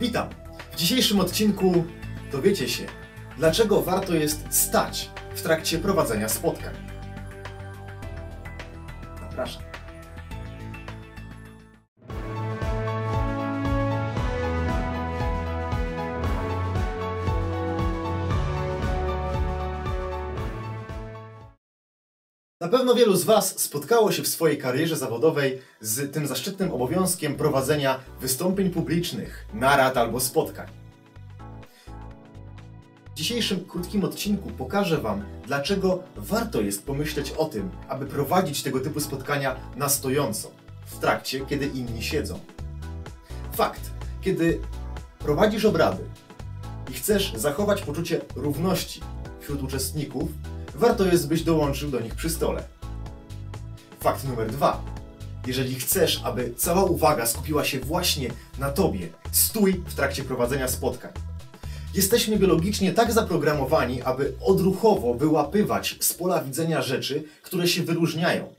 Witam! W dzisiejszym odcinku dowiecie się, dlaczego warto jest stać w trakcie prowadzenia spotkań. Zapraszam. Na pewno wielu z Was spotkało się w swojej karierze zawodowej z tym zaszczytnym obowiązkiem prowadzenia wystąpień publicznych, narad albo spotkań. W dzisiejszym krótkim odcinku pokażę Wam, dlaczego warto jest pomyśleć o tym, aby prowadzić tego typu spotkania na stojąco, w trakcie, kiedy inni siedzą. Fakt, kiedy prowadzisz obrady i chcesz zachować poczucie równości wśród uczestników, warto jest, byś dołączył do nich przy stole. Fakt numer dwa. Jeżeli chcesz, aby cała uwaga skupiła się właśnie na tobie, stój w trakcie prowadzenia spotkań. Jesteśmy biologicznie tak zaprogramowani, aby odruchowo wyłapywać z pola widzenia rzeczy, które się wyróżniają.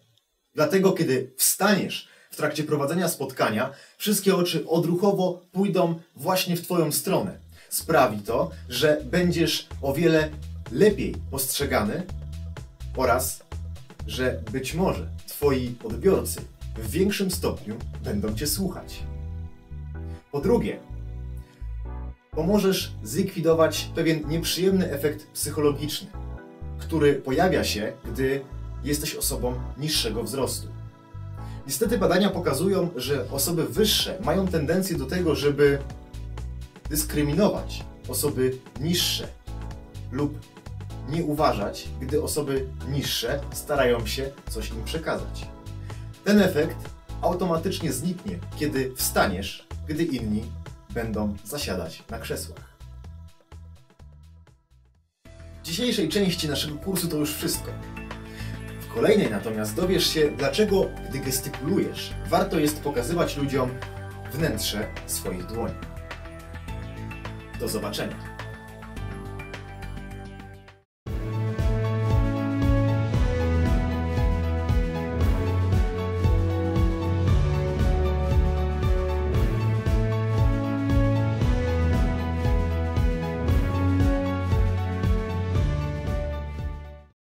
Dlatego, kiedy wstaniesz w trakcie prowadzenia spotkania, wszystkie oczy odruchowo pójdą właśnie w Twoją stronę. Sprawi to, że będziesz o wiele lepiej postrzegany oraz, że być może Twoi odbiorcy w większym stopniu będą Cię słuchać. Po drugie, pomożesz zlikwidować pewien nieprzyjemny efekt psychologiczny, który pojawia się, gdy jesteś osobą niższego wzrostu. Niestety badania pokazują, że osoby wyższe mają tendencję do tego, żeby dyskryminować osoby niższe lub nie uważać, gdy osoby niższe starają się coś im przekazać. Ten efekt automatycznie zniknie, kiedy wstaniesz, gdy inni będą zasiadać na krzesłach. W dzisiejszej części naszego kursu to już wszystko. W kolejnej natomiast dowiesz się, dlaczego, gdy gestykulujesz, warto jest pokazywać ludziom wnętrze swoich dłoni. Do zobaczenia.